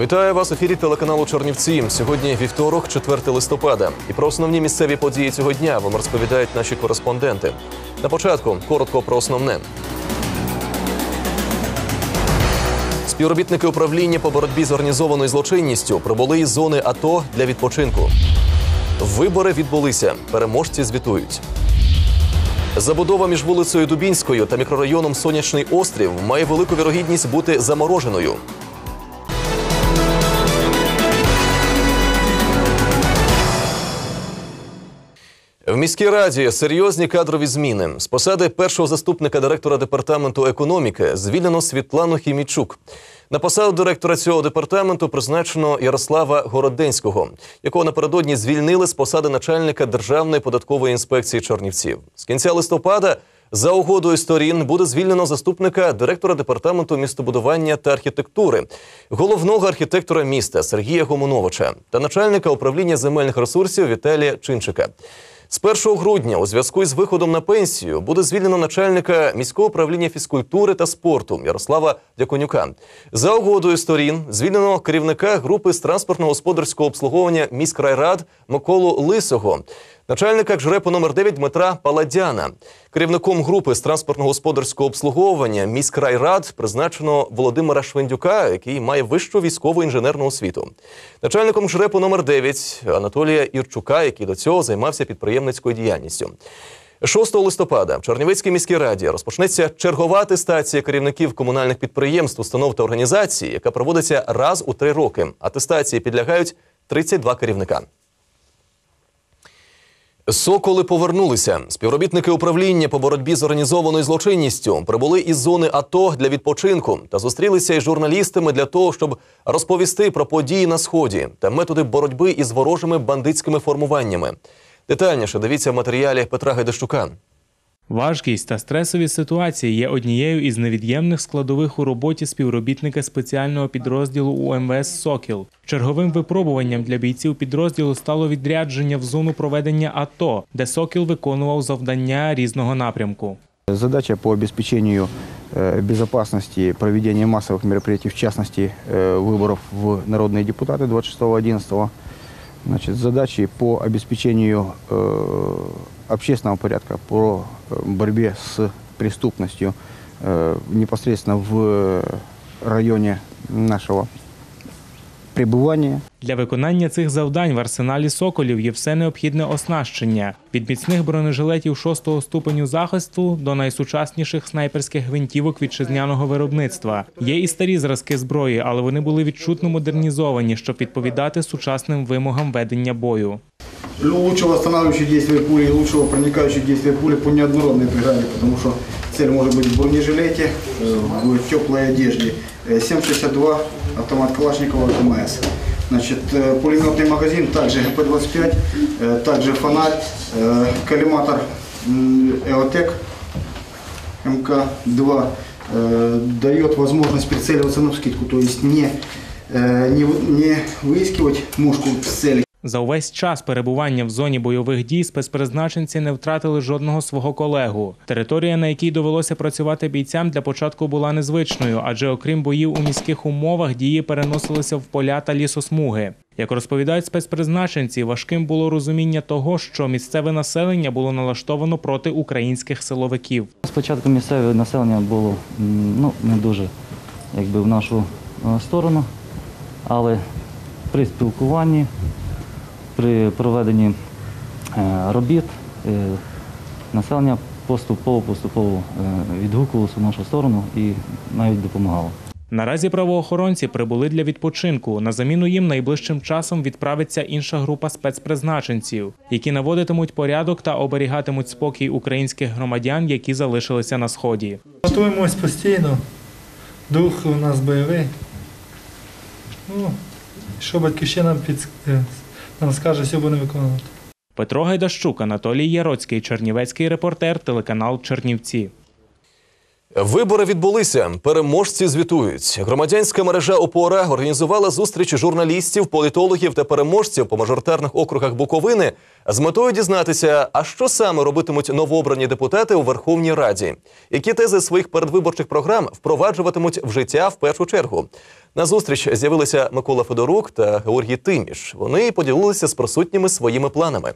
Вітаю вас в ефірі телеканалу Чернівці. Сьогодні вівторок, 4 листопада. І про основні місцеві події цього дня вам розповідають наші кореспонденти. На початку коротко про основне. Співробітники управління по боротьбі з організованою злочинністю прибули із зони АТО для відпочинку. Вибори відбулися. Переможці звітують. Забудова між вулицею Дубінською та мікрорайоном Сонячний острів має велику вірогідність бути замороженою. В міській раді серйозні кадрові зміни. З посади першого заступника директора департаменту економіки звільнено Світлану Хімічук. На посаду директора цього департаменту призначено Ярослава Городенського, якого напередодні звільнили з посади начальника Державної податкової інспекції Чорнівців. З кінця листопада за угодою сторін буде звільнено заступника директора департаменту містобудування та архітектури, головного архітектора міста Сергія Гомоновича та начальника управління земельних ресурсів Віталія Чинчика. З 1 грудня у зв'язку із виходом на пенсію буде звільнено начальника міського управління фізкультури та спорту Ярослава Дяконюка. За угодою сторін звільнено керівника групи з транспортно-господарського обслуговування міськрайрад Миколу Лисого, начальника КЖРЕПу номер 9 Дмитра Паладяна. Керівником групи з транспортно-господарського обслуговування міськрайрад призначено Володимира Швендюка, який має вищу військову інженерну освіту. Начальником КЖРЕПу номер 9 Анатолія Ірчука, який до цього займався підприємницькою діяльністю. 6 листопада в Чернівецькій міській раді розпочнеться чергова атестація керівників комунальних підприємств, установ та організацій, яка проводиться раз у три роки. Атестації підлягають 32 керівника. Соколи повернулися. Співробітники управління по боротьбі з організованою злочинністю прибули із зони АТО для відпочинку та зустрілися із журналістами для того, щоб розповісти про події на сході та методи боротьби із ворожими бандитськими формуваннями. Детальніше дивіться в матеріалі Петра Гайдащука. Важкість та стресові ситуації є однією із невід'ємних складових у роботі співробітника спеціального підрозділу УМВС Сокіл. Черговим випробуванням для бійців підрозділу стало відрядження в зону проведення АТО, де Сокіл виконував завдання різного напрямку. Задача по обеспечению э, безопасности проведения массовых мероприятий, в частности э, выборов в народные депутаты 26-11. Значит, задачи по обеспечению э, общественного порядка, по э, борьбе с преступностью э, непосредственно в районе нашего пребывания. Для виконання цих завдань в арсеналі соколів є все необхідне оснащення від міцних бронежилетів шостого ступеню захисту до найсучасніших снайперських гвинтівок вітчизняного виробництва. Є і старі зразки зброї, але вони були відчутно модернізовані, щоб відповідати сучасним вимогам ведення бою. лучшего останавливающего действия пули и лучшего проникающего действия пули по неоднородной программе, потому что цель может быть в бронежилете, э, в теплой одежде. Э, 7,62 автомат Калашникова ТМС. Значит, э, пулеметный магазин, также ГП-25, э, также фонарь, э, коллиматор м, Эотек МК-2 э, дает возможность прицеливаться на вскидку, то есть не, э, не, вы- не выискивать мушку с цели, За увесь час перебування в зоні бойових дій спецпризначенці не втратили жодного свого колегу. Територія, на якій довелося працювати бійцям, для початку була незвичною, адже окрім боїв у міських умовах, дії переносилися в поля та лісосмуги. Як розповідають спецпризначенці, важким було розуміння того, що місцеве населення було налаштовано проти українських силовиків. Спочатку місцеве населення було ну, не дуже якби, в нашу е, сторону, але при спілкуванні, при проведенні е, робіт е, населення поступово-поступово е, відгукувалося в нашу сторону і навіть допомагало. Наразі правоохоронці прибули для відпочинку. На заміну їм найближчим часом відправиться інша група спецпризначенців, які наводитимуть порядок та оберігатимуть спокій українських громадян, які залишилися на сході. Готуємось постійно. Дух у нас бойовий. Ну, що батьківщина під... скаже, все будемо виконувати. Петро Гайдащук, Анатолій Яроцький, Чернівецький репортер, телеканал Чернівці. Вибори відбулися. Переможці звітують. Громадянська мережа ОПОРА організувала зустріч журналістів, політологів та переможців по мажоритарних округах Буковини з метою дізнатися, а що саме робитимуть новообрані депутати у Верховній Раді, які тези своїх передвиборчих програм впроваджуватимуть в життя в першу чергу. На зустріч з'явилися Микола Федорук та Георгій Тиміш. Вони поділилися з присутніми своїми планами.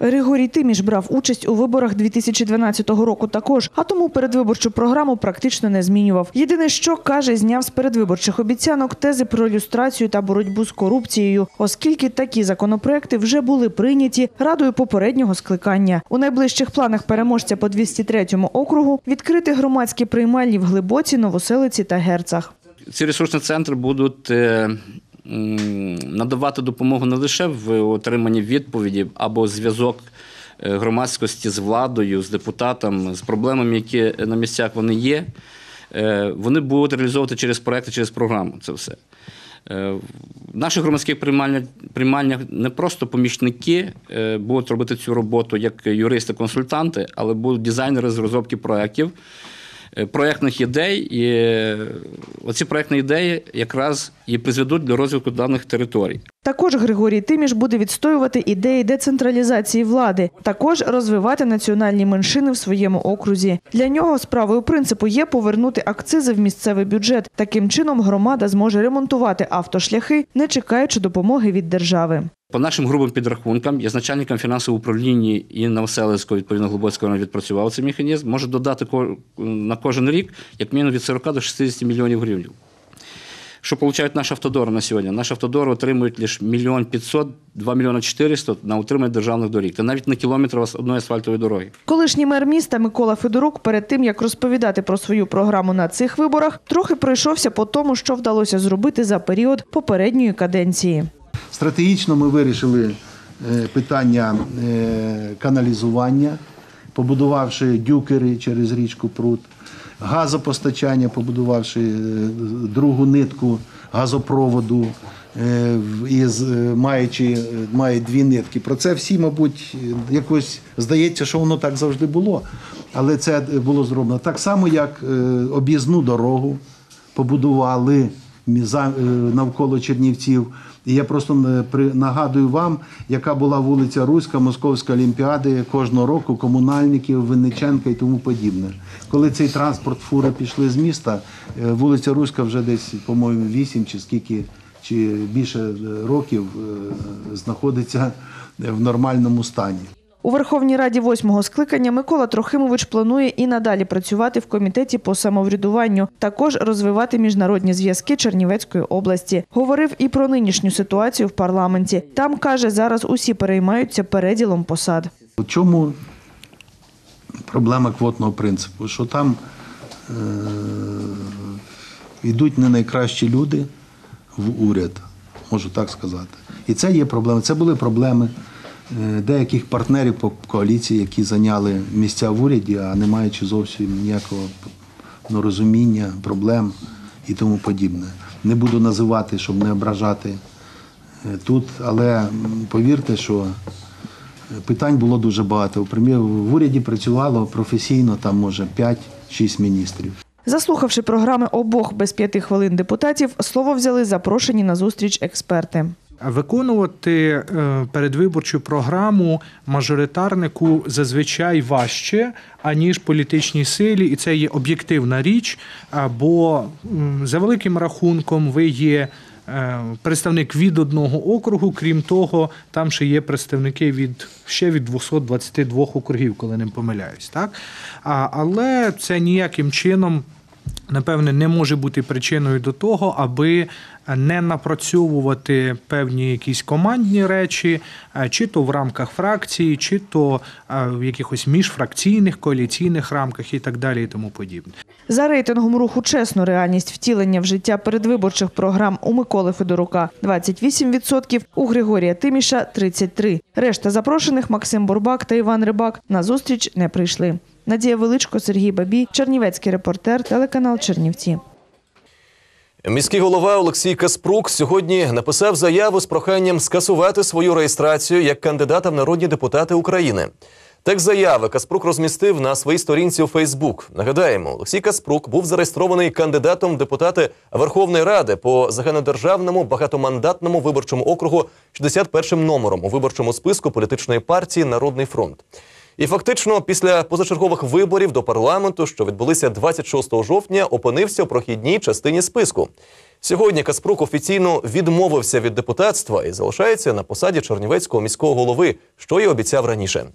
Григорій Тиміш брав участь у виборах 2012 року також, а тому передвиборчу програму практично не змінював. Єдине, що каже, зняв з передвиборчих обіцянок тези про люстрацію та боротьбу з корупцією, оскільки такі законопроекти вже були прийняті радою попереднього скликання. У найближчих планах переможця по 203 округу відкрити громадські приймальні в Глибоці, Новоселиці та Герцах. Ці ресурсні центри будуть е, надавати допомогу не лише в отриманні відповіді або зв'язок е, громадськості з владою, з депутатом, з проблемами, які на місцях вони є. Е, Вони будуть реалізовувати через проекти, через програму це все. В наших громадських приймальнях, приймальнях не просто помічники будуть робити цю роботу як юристи-консультанти, але будуть дизайнери з розробки проєктів, проєктних ідей. І е, оці проєктні ідеї якраз і призведуть до розвитку даних територій. Також Григорій Тиміш буде відстоювати ідеї децентралізації влади, також розвивати національні меншини в своєму окрузі. Для нього справою принципу є повернути акцизи в місцевий бюджет. Таким чином громада зможе ремонтувати автошляхи, не чекаючи допомоги від держави. По нашим грубим підрахункам, я з начальником фінансового управління і Новоселицького, відповідно Глибоцького відпрацював цей механізм, може додати на кожен рік як мінімум від 40 до 60 мільйонів гривень. Що получають наш автодор на сьогодні? Наш автодор отримують лише мільйон 500, 2 мільйона 400 на утримання державних доріг. Це навіть на кілометр одної асфальтової дороги. Колишній мер міста Микола Федорук перед тим, як розповідати про свою програму на цих виборах, трохи пройшовся по тому, що вдалося зробити за період попередньої каденції. Стратегічно ми вирішили е, питання е, каналізування, побудувавши дюкери через річку Прут, газопостачання, побудувавши е, другу нитку газопроводу, із, маючи має дві нитки. Про це всі, мабуть, якось здається, що воно так завжди було. Але це було зроблено так само, як об'їзну дорогу побудували навколо Чернівців. І я просто нагадую вам, яка була вулиця Руська, Московська Олімпіади кожного року, комунальників, Винниченка і тому подібне. Коли цей транспорт фури пішли з міста, е, вулиця Руська вже десь, по-моєму, 8 чи скільки, чи більше е, років е, знаходиться в нормальному стані. У Верховній Раді восьмого скликання Микола Трохимович планує і надалі працювати в комітеті по самоврядуванню, також розвивати міжнародні зв'язки Чернівецької області. Говорив і про нинішню ситуацію в парламенті. Там каже, зараз усі переймаються переділом посад. У чому проблема квотного принципу? Що там е- йдуть не найкращі люди в уряд, можу так сказати. І це є проблема. Це були проблеми деяких партнерів по коаліції, які зайняли місця в уряді, а не маючи зовсім ніякого ну, розуміння, проблем і тому подібне. Не буду називати, щоб не ображати е, тут, але повірте, що Питань було дуже багато. В уряді працювало професійно, там може 5-6 міністрів. Заслухавши програми обох без п'яти хвилин депутатів, слово взяли запрошені на зустріч експерти. Виконувати е, передвиборчу програму мажоритарнику зазвичай важче, аніж політичній силі, і це є об'єктивна річ. Бо за великим рахунком ви є е, представник від одного округу, крім того, там ще є представники від ще від 222 округів, коли не помиляюсь. Так? Але це ніяким чином напевне, не може бути причиною до того, аби не напрацьовувати певні якісь командні речі, е, чи то в рамках фракції, чи то е, в якихось міжфракційних коаліційних рамках і так далі, і тому подібне. За рейтингом руху чесно реальність втілення в життя передвиборчих програм у Миколи Федорука 28%, у Григорія Тиміша 33%. Решта запрошених Максим Бурбак та Іван Рибак на зустріч не прийшли. Надія Величко, Сергій Бабій, Чернівецький репортер, телеканал Чернівці. Міський голова Олексій Каспрук сьогодні написав заяву з проханням скасувати свою реєстрацію як кандидата в народні депутати України. Текст заяви Каспрук розмістив на своїй сторінці у Фейсбук. Нагадаємо, Олексій Каспрук був зареєстрований кандидатом в депутати Верховної Ради по загальнодержавному багатомандатному виборчому округу 61 номером у виборчому списку політичної партії Народний фронт. І фактично, після позачергових виборів до парламенту, що відбулися 26 жовтня, опинився в прохідній частині списку. Сьогодні Каспрук офіційно відмовився від депутатства і залишається на посаді Чернівецького міського голови, що й обіцяв раніше.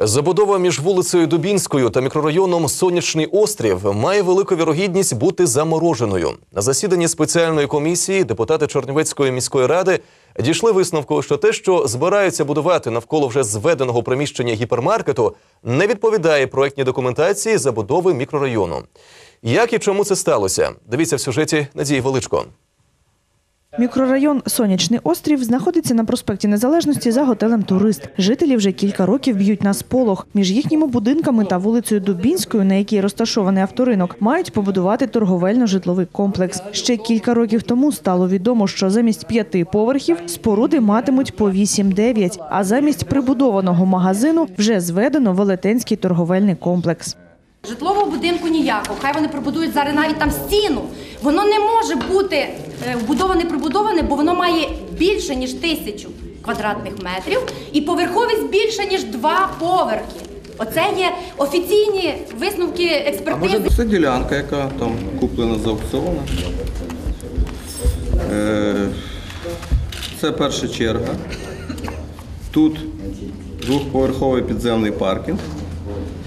Забудова між вулицею Дубінською та мікрорайоном Сонячний острів має велику вірогідність бути замороженою. На засіданні спеціальної комісії депутати Чернівецької міської ради дійшли висновку, що те, що збираються будувати навколо вже зведеного приміщення гіпермаркету, не відповідає проектній документації забудови мікрорайону. Як і чому це сталося? Дивіться в сюжеті Надії Величко. Мікрорайон Сонячний острів знаходиться на проспекті Незалежності за готелем Турист. Жителі вже кілька років б'ють на сполох. Між їхніми будинками та вулицею Дубінською, на якій розташований авторинок, мають побудувати торговельно-житловий комплекс. Ще кілька років тому стало відомо, що замість п'яти поверхів споруди матимуть по 8-9, а замість прибудованого магазину вже зведено велетенський торговельний комплекс. Житлового будинку ніякого. Хай вони прибудують зараз навіть там стіну. Воно не може бути е, вбудоване прибудоване, бо воно має більше ніж тисячу квадратних метрів і поверховість більше ніж два поверхи. Оце є офіційні висновки експертизи. Це ділянка, яка там куплена з аукціону. Е, Це перша черга. Тут двохповерховий підземний паркінг,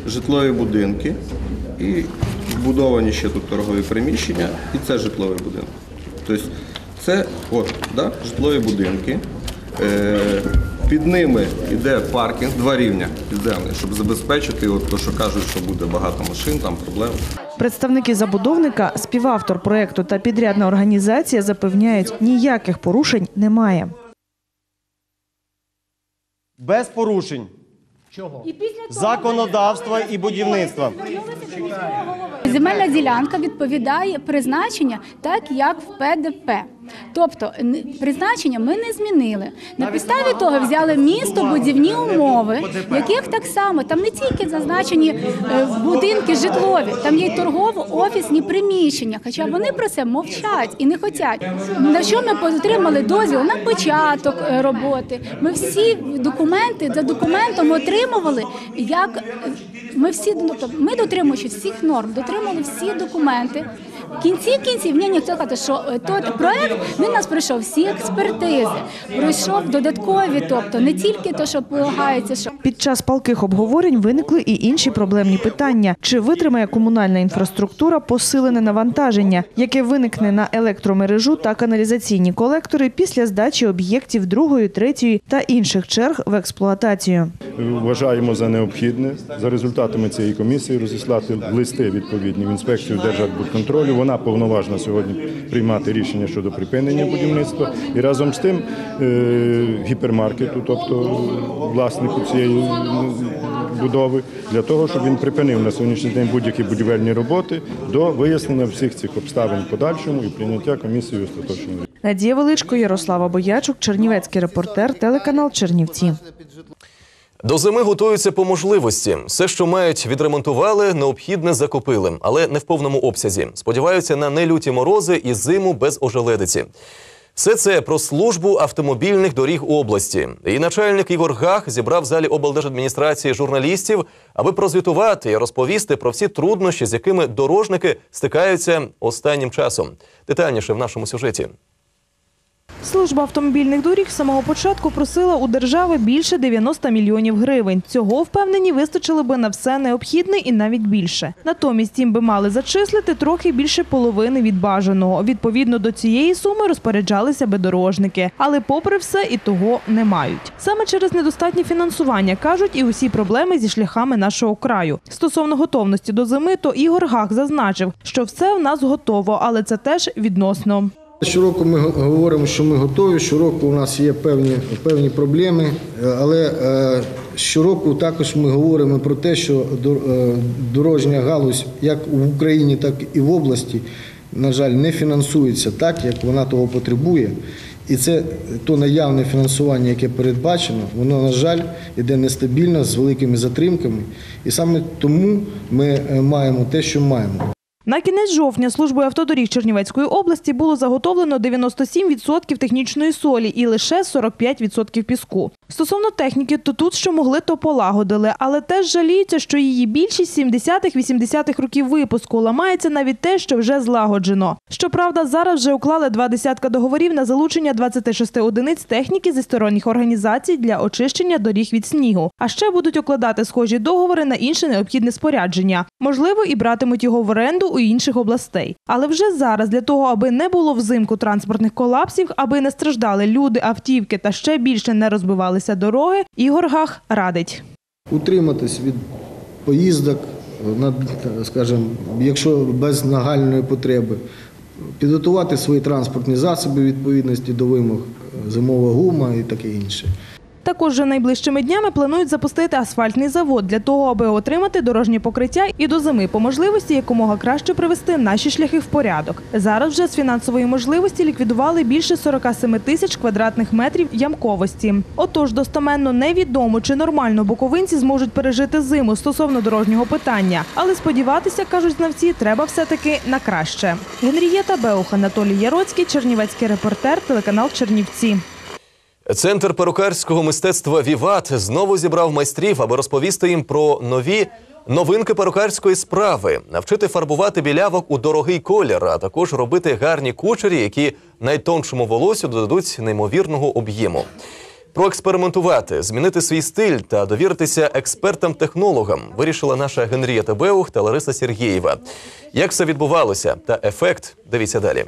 житлові будинки і вбудовані ще тут торгові приміщення, і це житловий будинок. Тобто це от, да, житлові будинки. Е, Під ними йде паркінг, два рівня підземний, щоб забезпечити, от то, що кажуть, що буде багато машин, там проблем. Представники забудовника, співавтор проекту та підрядна організація запевняють, ніяких порушень немає. без порушень законодавства і будівництва. Земельна ділянка відповідає призначення так, як в ПДП. Тобто призначення ми не змінили. На підставі того взяли місто будівні умови, яких так само там не тільки зазначені е, будинки житлові, там є й торгово-офісні приміщення. Хоча вони про це мовчать і не хочуть. На що ми отримали дозвіл на початок е, роботи? Ми всі документи за документом отримували, як ми всі ми дотримуючи всіх норм, дотримали всі документи. В кінці кінців ні, ніхто каже, що е, той проект він нас пройшов всі експертизи, пройшов додаткові, тобто не тільки те, що полагається, що Під час палких обговорень виникли і інші проблемні питання: чи витримає комунальна інфраструктура посилене навантаження, яке виникне на електромережу та каналізаційні колектори після здачі об'єктів другої, третьої та інших черг в експлуатацію. Вважаємо за необхідне за результатами цієї комісії розіслати листи відповідні в інспекцію Держадбудконтролю. Вона повноважна сьогодні приймати рішення щодо припинення будівництва і разом з тим е, гіпермаркету, тобто власнику цієї будови, для того, щоб він припинив на сьогоднішній день будь-які будівельні роботи до вияснення всіх цих обставин подальшому і прийняття комісією остаточного рішення. Надія Величко, Ярослава Боячук, Чернівецький репортер, телеканал Чернівці. До зими готуються по можливості. Все, що мають, відремонтували, необхідне закупили, але не в повному обсязі. Сподіваються на нелюті морози і зиму без ожеледиці. Все це про службу автомобільних доріг області. Її начальник Ігор Гах зібрав в залі облдержадміністрації журналістів, аби прозвітувати і розповісти про всі труднощі, з якими дорожники стикаються останнім часом. Детальніше в нашому сюжеті. Служба автомобільних доріг з самого початку просила у держави більше 90 мільйонів гривень. Цього, впевнені, вистачило би на все необхідне і навіть більше. Натомість їм би мали зачислити трохи більше половини від бажаного. Відповідно до цієї суми розпоряджалися би дорожники. Але попри все і того не мають. Саме через недостатнє фінансування, кажуть, і усі проблеми зі шляхами нашого краю. Стосовно готовності до зими, то Ігор Гах зазначив, що все в нас готово, але це теж відносно. Щороку ми говоримо, що ми готові. Щороку у нас є певні, певні проблеми, е, але е, щороку також ми говоримо про те, що е, дорожня галузь як в Україні, так і в області на жаль, не фінансується так, як вона того потребує. І це то наявне фінансування, яке передбачено, воно, на жаль, іде нестабільно з великими затримками. І саме тому ми маємо те, що маємо. На кінець жовтня службою автодоріг Чернівецької області було заготовлено 97% технічної солі і лише 45% піску. Стосовно техніки, то тут що могли, то полагодили, але теж жаліються, що її більшість 70-80-х років випуску ламається навіть те, що вже злагоджено. Щоправда, зараз вже уклали два десятка договорів на залучення 26 одиниць техніки зі сторонніх організацій для очищення доріг від снігу. А ще будуть укладати схожі договори на інше необхідне спорядження. Можливо, і братимуть його в оренду у інших областей. Але вже зараз для того, аби не було взимку транспортних колапсів, аби не страждали люди, автівки та ще більше не розбивалися дороги, Ігор Гах радить. утриматись від поїздок, скажімо, якщо без нагальної потреби, підготувати свої транспортні засоби відповідності до вимог, зимова гума і таке інше. Також вже найближчими днями планують запустити асфальтний завод для того, аби отримати дорожнє покриття і до зими по можливості якомога краще привести наші шляхи в порядок. Зараз вже з фінансової можливості ліквідували більше 47 тисяч квадратних метрів ямковості. Отож, достоменно невідомо, чи нормально буковинці зможуть пережити зиму стосовно дорожнього питання, але сподіватися, кажуть знавці, треба все-таки на краще. Генрієта Беух, Анатолій Яроцький, Чернівецький репортер, телеканал Чернівці. Центр перукарського мистецтва Віват знову зібрав майстрів, аби розповісти їм про нові новинки перукарської справи, навчити фарбувати білявок у дорогий колір, а також робити гарні кучері, які найтоншому волосю додадуть неймовірного об'єму. Проекспериментувати, змінити свій стиль та довіритися експертам-технологам вирішила наша Генрієта Беух та Лариса Сергієва. Як все відбувалося та ефект, дивіться далі.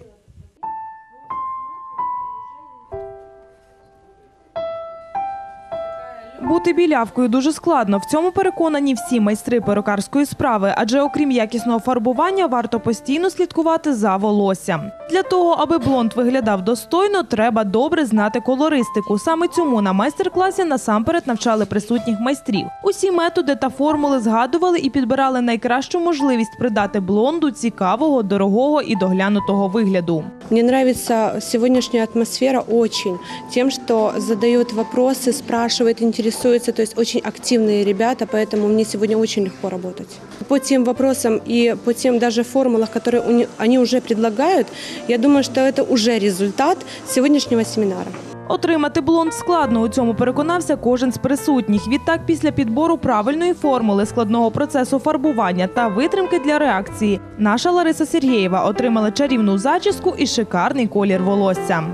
Бути білявкою дуже складно. В цьому переконані всі майстри перукарської справи, адже окрім якісного фарбування, варто постійно слідкувати за волоссям. Для того, аби блонд виглядав достойно, треба добре знати колористику. Саме цьому на майстер-класі насамперед навчали присутніх майстрів. Усі методи та формули згадували і підбирали найкращу можливість придати блонду цікавого, дорогого і доглянутого вигляду. Мне нравится сегодняшняя атмосфера очень тем, что задают вопросы, спрашивают, интересуются, то есть очень активные ребята, поэтому мне сегодня очень легко работать. По тем вопросам и по тем даже формулах, которые у ни- они уже предлагают, я думаю, что это уже результат сегодняшнего семинара. Отримати блонд складно. У цьому переконався кожен з присутніх. Відтак, після підбору правильної формули складного процесу фарбування та витримки для реакції, наша Лариса Сергієва отримала чарівну зачіску і шикарний колір волосся.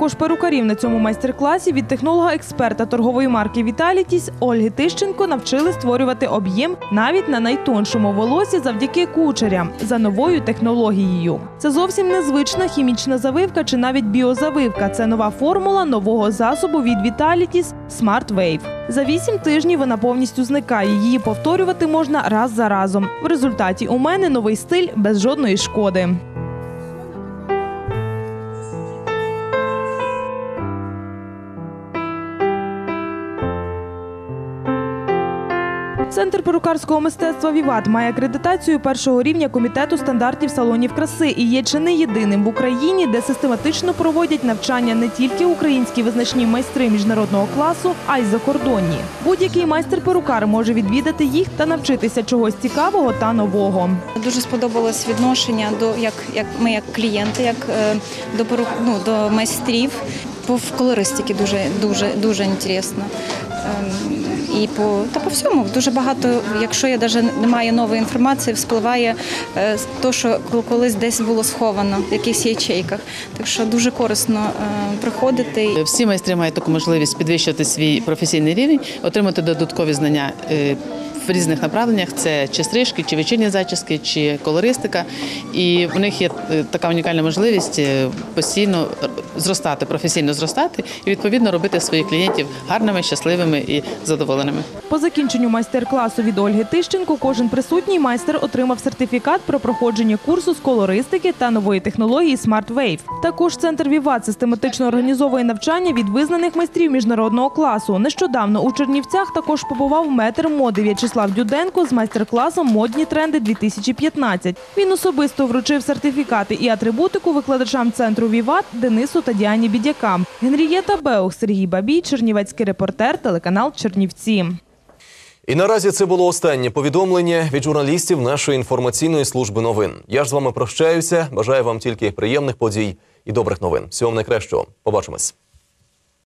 Також перукарів на цьому майстер-класі від технолога-експерта торгової марки Віталітіс Ольги Тищенко навчили створювати об'єм навіть на найтоншому волосі завдяки кучерям за новою технологією. Це зовсім незвична хімічна завивка чи навіть біозавивка. Це нова формула нового засобу від Віталітіс Smart Wave. За вісім тижнів вона повністю зникає. Її повторювати можна раз за разом. В результаті у мене новий стиль без жодної шкоди. Центр перукарського мистецтва Віват має акредитацію першого рівня комітету стандартів салонів краси і є чи не єдиним в Україні, де систематично проводять навчання не тільки українські визначні майстри міжнародного класу, а й закордонні. Будь-який майстер-перукар може відвідати їх та навчитися чогось цікавого та нового. Дуже сподобалось відношення до як, як ми як клієнти, як е, до перу- ну, до майстрів. В колористиці дуже дуже дуже інтересно. І по та по всьому дуже багато. Якщо я навіть не маю нової інформації, вспливає е, то, що колись десь було сховано в якихось ячейках. Так що дуже корисно е, приходити. Всі майстри мають таку можливість підвищувати свій професійний рівень, отримати додаткові знання. е, В різних направленнях це чи стрижки, чи вечірні зачіски, чи колористика. І в них є е, така унікальна можливість постійно зростати, професійно зростати і відповідно робити своїх клієнтів гарними, щасливими і задоволеними. По закінченню майстер-класу від Ольги Тищенко кожен присутній майстер отримав сертифікат про проходження курсу з колористики та нової технології Smart Wave. Також центр Віват систематично організовує навчання від визнаних майстрів міжнародного класу. Нещодавно у Чернівцях також побував метр моди В'ячеслав Дюденко з майстер-класом Модні тренди 2015 Він особисто вручив сертифікати і атрибутику викладачам центру Віват Денису та Діані Бідякам. Генрієта Беух, Сергій Бабій, Чернівецький репортер, телеканал Чернівці. І наразі це було останнє повідомлення від журналістів нашої інформаційної служби новин. Я ж з вами прощаюся. Бажаю вам тільки приємних подій і добрих новин. Всього найкращого. Побачимось.